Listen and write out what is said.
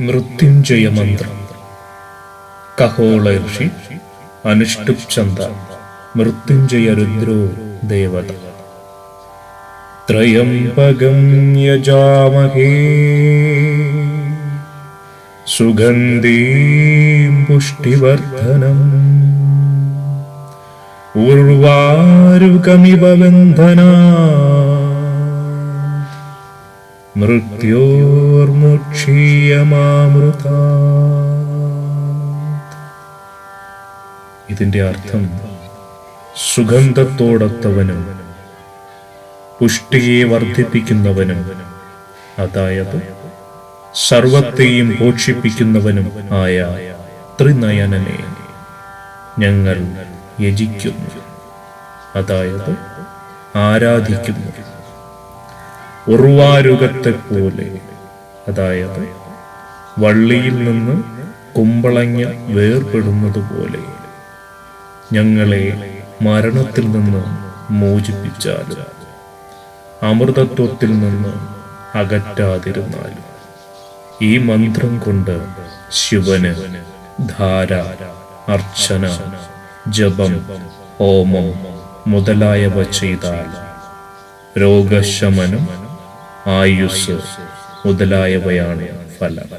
മൃത്യുഞ്ജയ മന്ത്രം കഹോള ഋഷി അനുഷ്ടുപ് ചന്ദ മൃത്യുഞ്ജയ രുദ്രോ ദേവത ത്രയംബകം യജാമഹേ. സുഗന്ധീം പുഷ്ടിവർദ്ധനം. ഉർവാരുകമിവ ബന്ധനാ മൃത്യോർമുക്ഷീയമാമൃത ഇതിന്റെ അർത്ഥം സുഗന്ധത്തോടൊത്തവനും പുഷ്ടിയെ വർദ്ധിപ്പിക്കുന്നവനും അതായത് സർവത്തെയും പോഷിപ്പിക്കുന്നവനും ആയ ത്രിനയനനെ ഞങ്ങൾ യജിക്കുന്നു അതായത് ആരാധിക്കുന്നു. ഉർവാരുകത്തെ പോലെ അതായത് വള്ളിയിൽ നിന്ന് കുമ്പളങ്ങ വേർപെടുന്നത് പോലെ ഞങ്ങളെ മരണത്തിൽ നിന്ന് മോചിപ്പിച്ചാലും അമൃതത്വത്തിൽ നിന്ന് അകറ്റാതിരുന്നാലും ഈ മന്ത്രം കൊണ്ട് ശിവന് ധാര അർച്ചന ജപം ഹോമം മുതലായവ ചെയ്താൽ രോഗശമനം ആയുസ് മുതലായവയാണ് ഫലം.